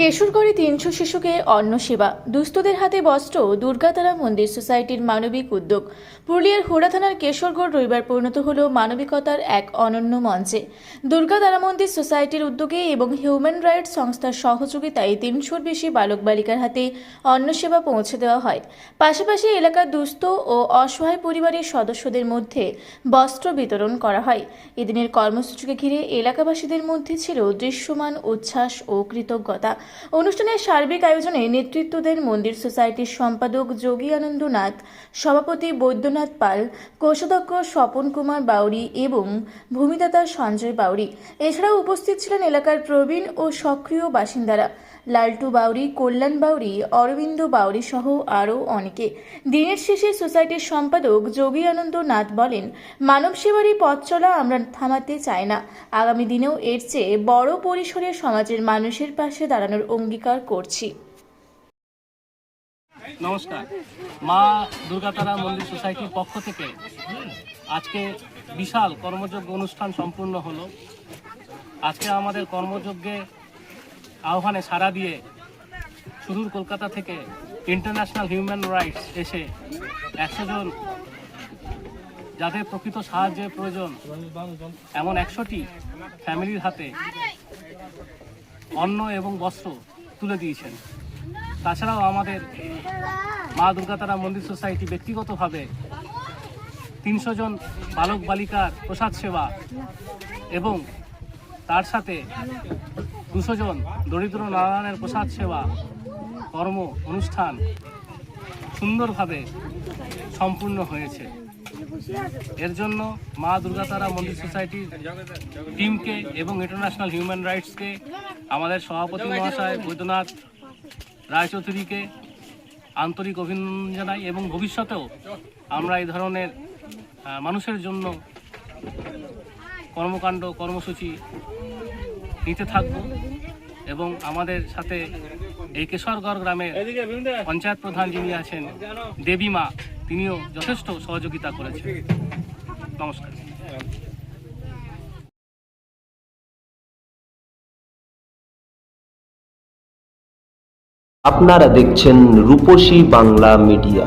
কেশরগড়ে তিনশো শিশুকে অন্ন সেবা, দুস্থদের হাতে বস্ত্র দুর্গাতারা মন্দির সোসাইটির মানবিক উদ্যোগ। পুরুলিয়ার হুড়া থানার কেশরগড় রবিবার পরিণত হল মানবিকতার এক অনন্য মঞ্চে। দুর্গাতারা মন্দির সোসাইটির উদ্যোগে এবং হিউম্যান রাইটস সংস্থার সহযোগিতায় তিনশোর বেশি বালক বালিকার হাতে অন্ন সেবা পৌঁছে দেওয়া হয়। পাশাপাশি এলাকার দুস্থ ও অসহায় পরিবারের সদস্যদের মধ্যে বস্ত্র বিতরণ করা হয়। এদিনের কর্মসূচিকে ঘিরে এলাকাবাসীদের মধ্যে ছিল দৃশ্যমান উচ্ছ্বাস ও কৃতজ্ঞতা। অনুষ্ঠানের সার্বিক আয়োজনে নেতৃত্ব দেন মন্দির সোসাইটির সম্পাদক যোগী আনন্দ নাথ সভাপতি বৈদ্যনাথ পাল, কোষাধ্যক্ষ স্বপন কুমার বাউরি এবং ভূমিদাতা সঞ্জয় বাউরি। এছাড়াও উপস্থিত ছিলেন এলাকার প্রবীণ ও সক্রিয় বাসিন্দারা। লালটু বাউরি, কল্যাণ বাউরি, অরবিন্দ বাউরি সহ আরও অনেকে। দিনের শেষে সোসাইটির সম্পাদক যোগী আনন্দ নাথ বলেন, মানব সেবারই পথ চলা আমরা থামাতে চাই না। আগামী দিনেও এর চেয়ে বড় পরিসরে সমাজের মানুষের পাশে দাঁড়ানোর অঙ্গীকার করছি। নমস্কার। মা দুর্গাতারা মন্দির সোসাইটির পক্ষ থেকে আজকে বিশাল কর্মযজ্ঞ অনুষ্ঠান সম্পূর্ণ হলো। আজকে আমাদের কর্মযজ্ঞে আহ্বানে সাড়া দিয়ে সুদূর কলকাতা থেকে ইন্টারন্যাশনাল হিউম্যান রাইটস এসে একশো জন যাদের প্রকৃত সাহায্যের প্রয়োজন, এমন একশোটি ফ্যামিলির হাতে অন্ন এবং বস্ত্র তুলে দিয়েছেন। তাছাড়াও আমাদের মা দুর্গাতারা মন্দির সোসাইটি ব্যক্তিগতভাবে তিনশো জন বালক বালিকার প্রসাদ সেবা এবং তার সাথে দুশো জন দরিদ্র নারায়ণের প্রসাদ সেবা, কর্ম, অনুষ্ঠান সুন্দরভাবে সম্পূর্ণ হয়েছে। এর জন্য মা দুর্গাতারা মন্দির সোসাইটির টিমকে এবং ইন্টারন্যাশনাল হিউম্যান রাইটসকে আমাদের সভাপতি মহাশয় বৈদ্যনাথ রায়চৌধুরীকে আন্তরিক অভিনন্দন জানাই এবং ভবিষ্যতেও আমরা এই ধরনের মানুষের জন্য কর্মকাণ্ড, কর্মসূচি নিতে থাকব এবং আমাদের সাথে এই কেশরগড় গ্রামের পঞ্চায়েত প্রধান যিনি আছেন দেবীমা তিনিও যথেষ্ট সহযোগিতা করেছেন। নমস্কার। আপনারা দেখছেন রূপসী বাংলা মিডিয়া।